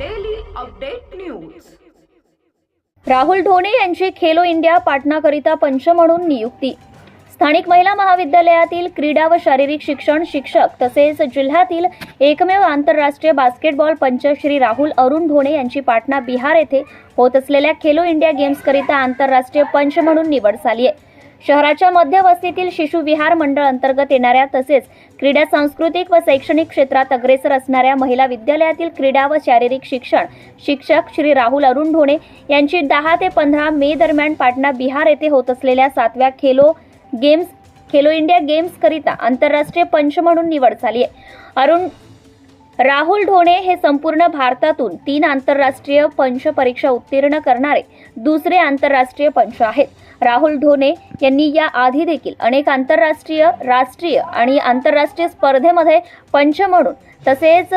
Update news Rahul Dhone यांची Khelo India पाटणाकरिता पंच म्हणून नियुक्ती. स्थानिक महिला महाविद्यालयातील क्रीडा व शारीरिक शिक्षण शिक्षक तसेच जिल्ह्यातील एकमेव आंतरराष्ट्रीय बास्केटबॉल पंच श्री राहुल अरुण ढोणे यांची पाटणा बिहार येथे होत असलेल्या खेलो इंडिया गेम्सकरिता आंतरराष्ट्रीय पंच म्हणून निवड झाली आहे. शहराच्या मध्यवस्तीतील शिशु विहार मंडळ अंतर्गत येणाऱ्या तसेच क्रीडा सांस्कृतिक व शैक्षणिक क्षेत्रात अग्रेसर असणाऱ्या महिला विद्यालयातील क्रीडा व शारीरिक शिक्षण शिक्षक श्री राहुल अरुण ढोणे यांची दहा ते पंधरा मे दरम्यान पाटणा बिहार येथे होत असलेल्या सातव्या खेलो गेम्स खेलो इंडिया गेम्सकरिता आंतरराष्ट्रीय पंच म्हणून निवड झाली आहे. अरुण राहुल ढोणे हे संपूर्ण भारतातून तीन आंतरराष्ट्रीय पंच परीक्षा उत्तीर्ण करणारे दुसरे आंतरराष्ट्रीय पंच आहेत. राहुल ढोणे यांनी या आधी देखील अनेक आंतरराष्ट्रीय राष्ट्रीय आणि आंतरराष्ट्रीय स्पर्धेमध्ये पंच म्हणून तसेच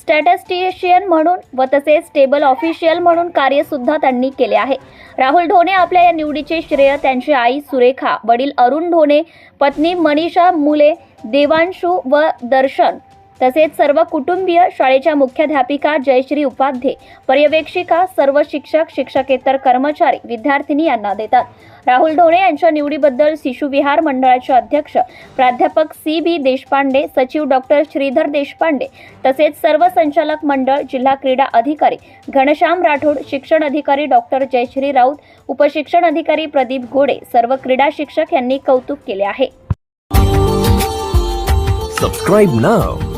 स्टॅटिस्टिशियन म्हणून व तसेच टेबल ऑफिशियल म्हणून कार्यसुद्धा त्यांनी केले आहे. राहुल ढोणे आपल्या या निवडीचे श्रेय त्यांची आई सुरेखा वडील अरुण ढोणे पत्नी मनीषा मुले देवांशू व दर्शन तसेच सर्व कुटुंबीय शाळेच्या मुख्याध्यापिका जयश्री उपाध्ये पर्यवेक्षिका सर्व शिक्षक शिक्षकेतर कर्मचारी विद्यार्थिनी यांना देतात. राहुल ढोणे यांच्या निवडीबद्दल शिशुविहार मंडळाचे अध्यक्ष प्राध्यापक सी बी देशपांडे सचिव डॉक्टर श्रीधर देशपांडे तसेच सर्व संचालक मंडळ जिल्हा क्रीडा अधिकारी घनश्याम राठोड शिक्षण अधिकारी डॉक्टर जयश्री राऊत उपशिक्षण अधिकारी प्रदीप घोडे सर्व क्रीडा शिक्षक यांनी कौतुक केले आहे. Subscribe now